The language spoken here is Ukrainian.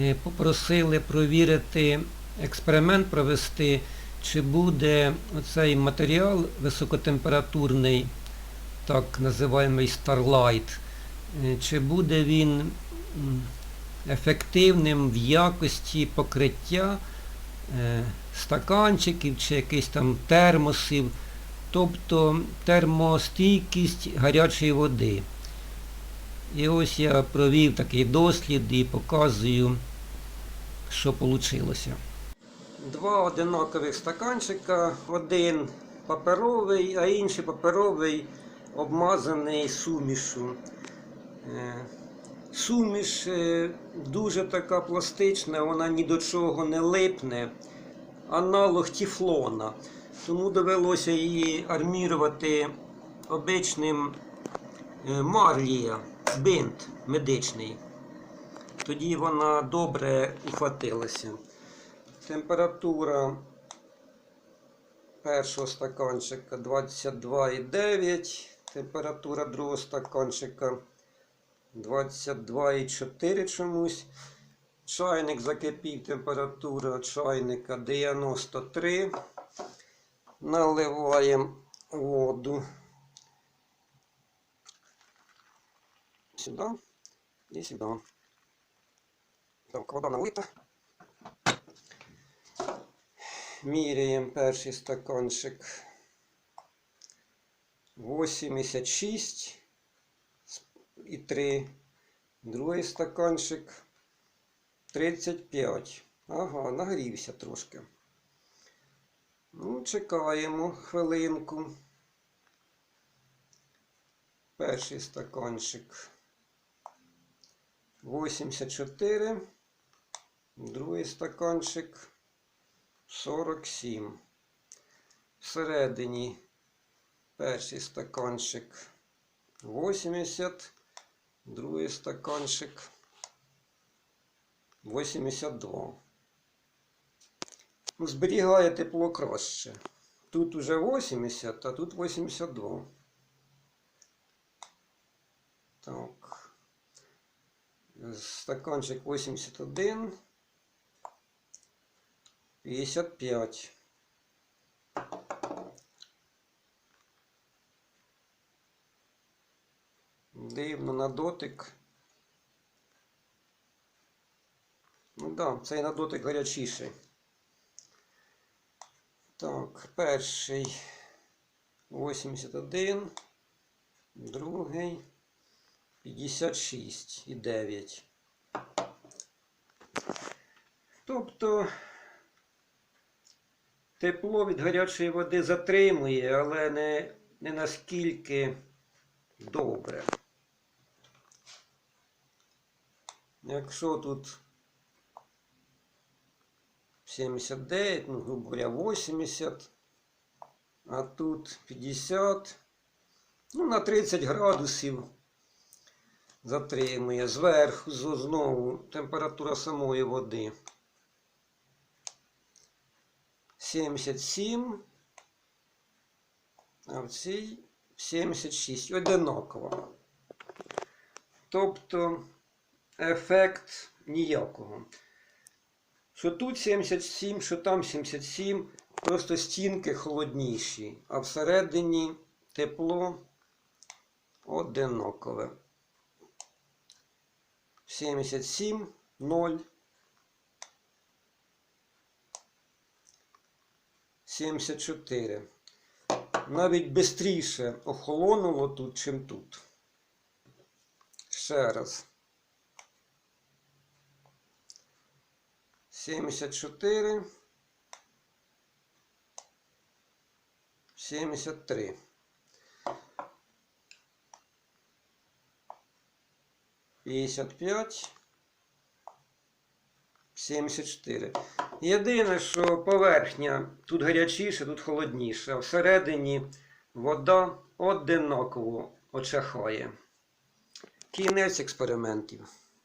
е, попросили провірити експеримент провести, чи буде оцей матеріал високотемпературний, так називаємо Starlight, е, чи буде він ефективним в якості покриття е, стаканчиків чи якихось там термосів, тобто термостійкість гарячої води. І ось я провів такий дослід і показую, що вийшло. Два одинакових стаканчика, один паперовий, а інший паперовий обмазаний сумішу. Е, Суміш е, дуже така пластична, вона ні до чого не липне, аналог тефлона. Тому довелося її армірувати обичним е, марлія, бинт медичний. Тоді вона добре ухватилася. Температура першого стаканчика 22,9, температура другого стаканчика 22,4 чомусь. Чайник закипів, температура чайника 93. Наливаємо воду. Сюди і сюди. Так, вода налита. Міряємо перший стаканчик 86 і 3. Другий стаканчик 35. Ага, нагрівся трошки. Ну, чекаємо хвилинку. Перший стаканчик 84. Другий стаканчик 47. Всередині перший стаканчик 80, другий стаканчик 82. Ну, Зберігає тепло краще. Тут уже 80, а тут 82. Так. Стаканчик 81. 55. Дивно на дотик. Ну да, цей на дотик гарячіший. Так, перший 81, другий 56 і 9. Тобто тепло від гарячої води затримує, але не, не наскільки добре. Якщо тут 79, ну, грубо говоря, 80, а тут 50, ну, на 30 градусів затримує. Зверху знову температура самої води. 77, а в цій 76. Одинаково. Тобто ефект ніякого. Що тут 77, що там 77, просто стінки холодніші, а всередині тепло одинакове. 77, 0. 74. Навіть швидше охолонуло тут, чим тут. Ще раз. 74. 73. П'ятдесят п'ять. 74. Єдине, що поверхня тут гарячіше, тут холодніше, всередині вода одинаково очахає. Кінець експериментів.